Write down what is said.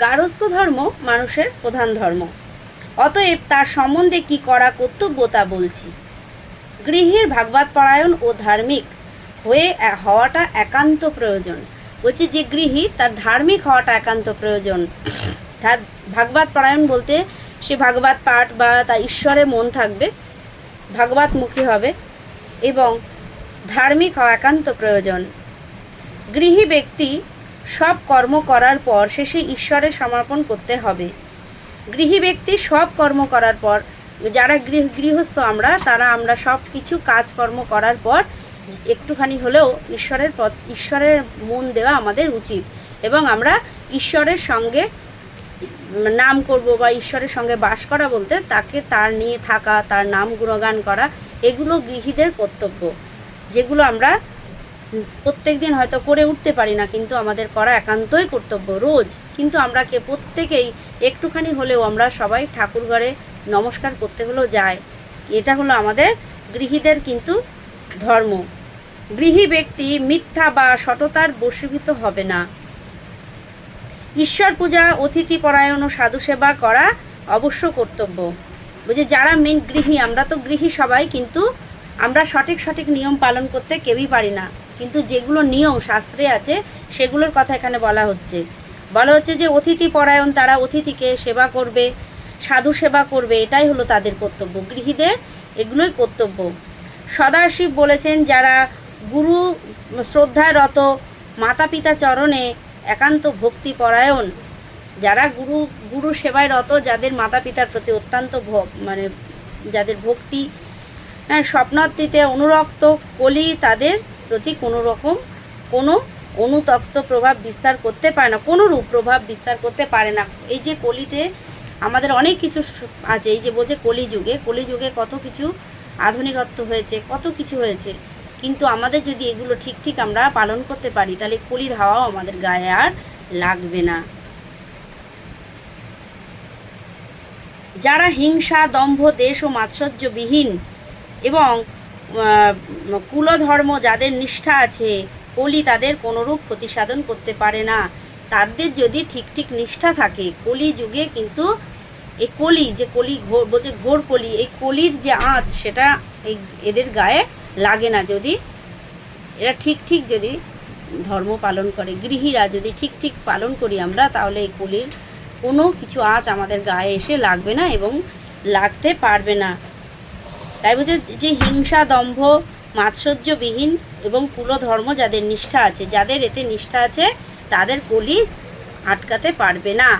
গারস্থ ধর্ম মানুষের প্রধান ধর্ম। অতএব তার সম্বন্ধে কি করা কর্তব্য তা বলছি। গৃহের ভাগবত পরায়ণ ও ধার্মিক হয়ে হওয়াটা একান্ত প্রয়োজন। বলছি যে গৃহী, তার ধার্মিক হওয়াটা একান্ত প্রয়োজন। তার ভাগবত পরায়ণ বলতে সে ভাগবত পাঠ বা তার ঈশ্বরের মন থাকবে, ভাগবত মুখী হবে এবং ধার্মিক হওয়া একান্ত প্রয়োজন। গৃহী ব্যক্তি সব কর্ম করার পর শেষে ঈশ্বরের সমর্পণ করতে হবে। গৃহী ব্যক্তি সব কর্ম করার পর, যারা গৃহ, গৃহস্থ আমরা, তারা আমরা সব কিছু কাজকর্ম করার পর একটুখানি হলেও ঈশ্বরের পথ, ঈশ্বরের মন দেওয়া আমাদের উচিত এবং আমরা ঈশ্বরের সঙ্গে নাম করব বা ঈশ্বরের সঙ্গে বাস করা বলতে তাকে তার নিয়ে থাকা, তার নাম গুণগান করা, এগুলো গৃহীদের কর্তব্য। যেগুলো আমরা প্রত্যেক দিন হয়তো করে উঠতে পারি না, কিন্তু আমাদের করা একান্তই কর্তব্য রোজ। কিন্তু আমরা কে প্রত্যেকেই একটুখানি হলেও আমরা সবাই ঠাকুর ঘরে নমস্কার করতে হলেও যাই। এটা হলো আমাদের গৃহীদের কিন্তু ধর্ম। গৃহী ব্যক্তি মিথ্যা বা সততার বশীভূত হবে না। ঈশ্বর পূজা, অতিথি পরায়ণ ও সাধু সেবা করা অবশ্য কর্তব্য। বুঝি যারা মেন গৃহী, আমরা তো গৃহী সবাই, কিন্তু আমরা সঠিক সঠিক নিয়ম পালন করতে কেউই পারি না। কিন্তু যেগুলো নিয়ম শাস্ত্রে আছে, সেগুলোর কথা এখানে বলা হচ্ছে। বলা হচ্ছে যে, অতিথি পরায়ণ তারা অতিথিকে সেবা করবে, সাধু সেবা করবে, এটাই হলো তাদের কর্তব্য। গৃহীদের এগুলোই কর্তব্য। সদাশিব বলেছেন, যারা গুরু শ্রদ্ধায় রত মাতা পিতা চরণে একান্ত ভক্তি পরায়ণ, যারা গুরু গুরু সেবায় রত, যাদের মাতা পিতার প্রতি অত্যন্ত মানে যাদের ভক্তি হ্যাঁ স্বপ্নার্থীতে অনুরক্ত কলি, তাদের প্রতি কোনো রকম কোনো অনুতপ্ত প্রভাব বিস্তার করতে পারে না, কোনো রূপ প্রভাব বিস্তার করতে পারে না। এই যে কলিতে আমাদের অনেক কিছু আছে, এই যে বলছে কলিযুগে কলিযুগে কত কিছু আধুনিকত্ব হয়েছে, কত কিছু হয়েছে। কিন্তু আমাদের যদি এগুলো ঠিক ঠিক আমরা পালন করতে পারি, তাহলে কলির হাওয়াও আমাদের গায়ে আর লাগবে না। যারা হিংসা, দম্ভ, দেশ ও মাৎসর্যবিহীন এবং কুলধর্ম যাদের নিষ্ঠা আছে, কলি তাদের কোনোরূপ ক্ষতিসাধন করতে পারে না। তাদের যদি ঠিক ঠিক নিষ্ঠা থাকে, কলি যুগে কিন্তু এই কলি যে কলি ঘোর, বলছে ঘোর কলি, এই কলির যে আঁচ সেটা এই এদের গায়ে লাগে না যদি। এরা ঠিক ঠিক যদি ধর্ম পালন করে, গৃহীরা যদি ঠিক ঠিক পালন করি আমরা, তাহলে এই কলির কোনো কিছু আঁচ আমাদের গায়ে এসে লাগবে না এবং লাগতে পারবে না। তাই বলছে যে হিংসা, দম্ভ, মাৎসর্যবিহীন এবং কুলধর্ম যাদের নিষ্ঠা আছে, যাদের এতে নিষ্ঠা আছে, তাদের কলি আটকাতে পারবে না।